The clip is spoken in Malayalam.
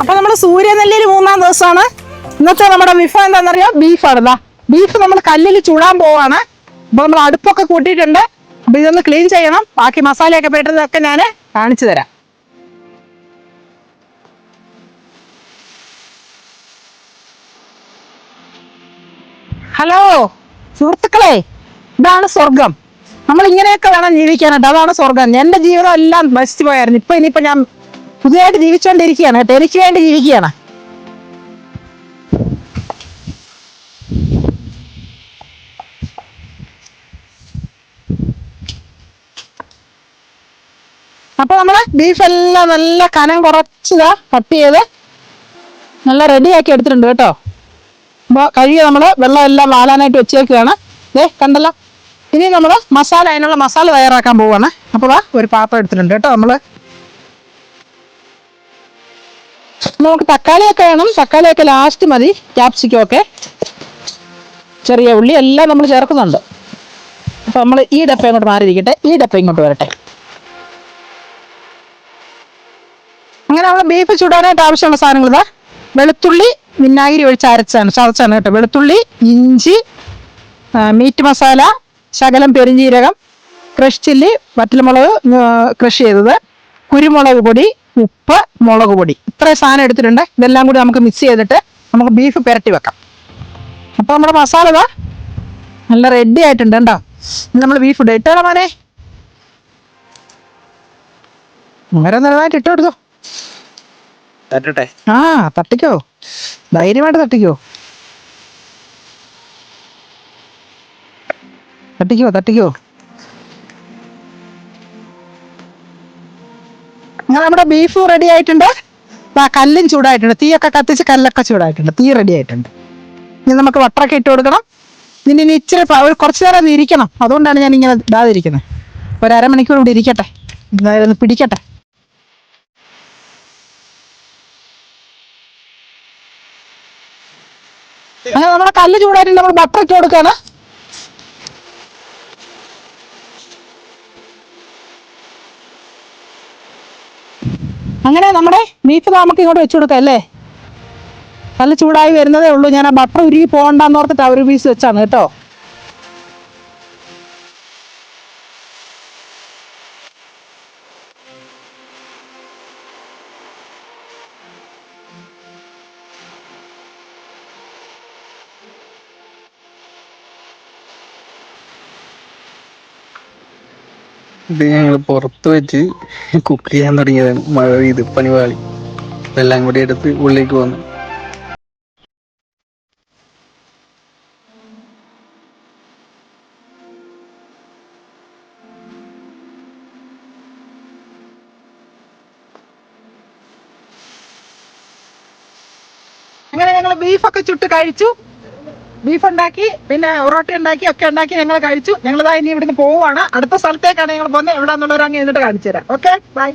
അപ്പൊ നമ്മുടെ സൂര്യനെല്ലിയിൽ മൂന്നാം ദിവസമാണ്. ഇന്നത്തെ നമ്മുടെ വിഭവം എന്താണെന്നറിയോ? ബീഫാണ്. ഇതാ ബീഫ് നമ്മൾ കല്ലിൽ ചൂടാൻ പോവാണ്. അപ്പൊ നമ്മൾ അടുപ്പൊക്കെ കൂട്ടിയിട്ടുണ്ട്. അപ്പൊ ഇതൊന്ന് ക്ലീൻ ചെയ്യണം. ബാക്കി മസാലയൊക്കെ പെട്ടതൊക്കെ ഞാൻ കാണിച്ചു തരാം. ഹലോ സുഹൃത്തുക്കളെ ഇതാണ് സ്വർഗം നമ്മൾ ഇങ്ങനെയൊക്കെ വേണം ജീവിക്കാനായിട്ട്. അതാണ് സ്വർഗം എന്റെ ജീവിതം എല്ലാം നശിച്ചു പോയായിരുന്നു. ഇപ്പൊ ഇനിയിപ്പോ ഞാൻ പുതിയതായിട്ട് ജീവിച്ചുകൊണ്ടിരിക്കുകയാണ് കേട്ടോ. എനിക്ക് വേണ്ടി ജീവിക്കുകയാണ്. അപ്പൊ നമ്മൾ ബീഫ് എല്ലാം നല്ല കനം കുറച്ചതാ കട്ട് ചെയ്ത് നല്ല റെഡിയാക്കി എടുത്തിട്ടുണ്ട് കേട്ടോ. അപ്പോൾ കഴുകി നമ്മൾ വെള്ളം എല്ലാം വാലാനായിട്ട് വെച്ചേക്കുകയാണ് ദേ കണ്ടല്ലോ? ഇനി നമ്മൾ മസാല അതിനുള്ള മസാല തയ്യാറാക്കാൻ പോവുകയാണ് അപ്പോൾ ഒരു പാത്രം എടുത്തിട്ടുണ്ട് കേട്ടോ നമ്മൾ നമുക്ക് തക്കാളിയൊക്കെ വേണം. തക്കാളിയൊക്കെ ലാസ്റ്റ് മതി. ക്യാപ്സിക്കൊക്കെ ചെറിയ ഉള്ളി എല്ലാം നമ്മൾ ചേർക്കുന്നുണ്ട്. അപ്പോൾ നമ്മൾ ഈ ഡപ്പ ഇങ്ങോട്ട് മാറിയിരിക്കട്ടെ. ഈ ഡപ്പ ഇങ്ങോട്ട് വരട്ടെ. അങ്ങനെ നമ്മൾ ബീഫ് ചൂടാനായിട്ട് ആവശ്യമുള്ള സാധനങ്ങൾ ഇതാ. വെളുത്തുള്ളി വിനാഗിരി ഒഴിച്ച് അരച്ചാണ്. ചതച്ചാണ് കേട്ടോ. വെളുത്തുള്ളി ഇഞ്ചി മീറ്റ് മസാല ശകലം പെരിഞ്ജീരകം ക്രഷ് ചില്ലി വറ്റൽമുളക് ക്രഷ് ചെയ്തത് കുരുമുളക് പൊടി ഉപ്പ് മുളക് പൊടി. ഇത്രയും സാധനം എടുത്തിട്ടുണ്ട്. ഇതെല്ലാം കൂടി നമുക്ക് മിക്സ് ചെയ്തിട്ട് നമുക്ക് ബീഫ് പുരട്ടി വെക്കാം. അപ്പോൾ നമ്മുടെ മസാല ഇതാ നല്ല റെഡി ആയിട്ടുണ്ട് കേട്ടോ. നമ്മൾ ബീഫ് ഇടുക. ഇട്ടോളാം മോനെ. വളരെ നല്ലതായിട്ട് ഇട്ടോ എടുത്തോ തട്ടട്ടെ? ആ തട്ടിക്കോ. ധൈര്യമായിട്ട് തട്ടിക്കോ. തട്ടിക്കോ തട്ടിക്കോ. നമ്മുടെ ബീഫ് റെഡി ആയിട്ടുണ്ട്? കല്ലും ചൂടായിട്ടുണ്ട്. തീയൊക്കെ കത്തിച്ച് കല്ലൊക്കെ ചൂടായിട്ടുണ്ട്. തീ റെഡി ആയിട്ടുണ്ട്. ഇനി നമുക്ക് വട്ടറൊക്കെ ഇട്ട് കൊടുക്കണം. ഇനി ഇനി ഇച്ചിരി ഒരു കുറച്ച് നേരം അത് ഇരിക്കണം. അതുകൊണ്ടാണ് ഞാൻ ഇങ്ങനെ ഇടാതിരിക്കുന്നത് ഒരു അരമണിക്കൂർ ഇവിടെ ഇരിക്കട്ടെ. ഒന്ന് പിടിക്കട്ടെ. അങ്ങനെ നമ്മുടെ കല്ല് ചൂടായിട്ട് നമ്മൾ ബട്ടർ ഇട്ട് കൊടുക്കാണ്. അങ്ങനെ നമ്മുടെ ബീഫ് നമുക്ക് ഇങ്ങോട്ട് വെച്ചു കൊടുക്കാം അല്ലേ? നല്ല ചൂടായി വരുന്നതേ ഉള്ളൂ. ഞാൻ ആ ബട്ടർ ഉരുകി പോകണ്ടെന്ന് ഓർത്തിട്ട് ഒരു പീസ് വെച്ചാണ് കേട്ടോ. ഇത് ഞങ്ങൾ പുറത്ത് വെച്ച് കുക്ക് ചെയ്യാൻ തുടങ്ങിയതാണ്. മഴ പെയ്ത് പണിവാളി എല്ലാം കൂടി എടുത്ത് ഉള്ളിലേക്ക് വന്നു അങ്ങനെ ഞങ്ങൾ ബീഫൊക്കെ ചുട്ട് കഴിച്ചു. ബീഫ് ഉണ്ടാക്കി പിന്നെ ഒറോട്ട ഉണ്ടാക്കി ഒക്കെ ഉണ്ടാക്കി ഞങ്ങൾ കഴിച്ചു. ഞങ്ങൾ ഇനി ഇവിടുന്ന് പോവുകയാണ് അടുത്ത സ്ഥലത്തേക്കാണ് ഞങ്ങൾ പോകുന്നത്. എവിടെ അങ്ങ് എന്നിട്ട് കാണിച്ചു തരാം. Okay bye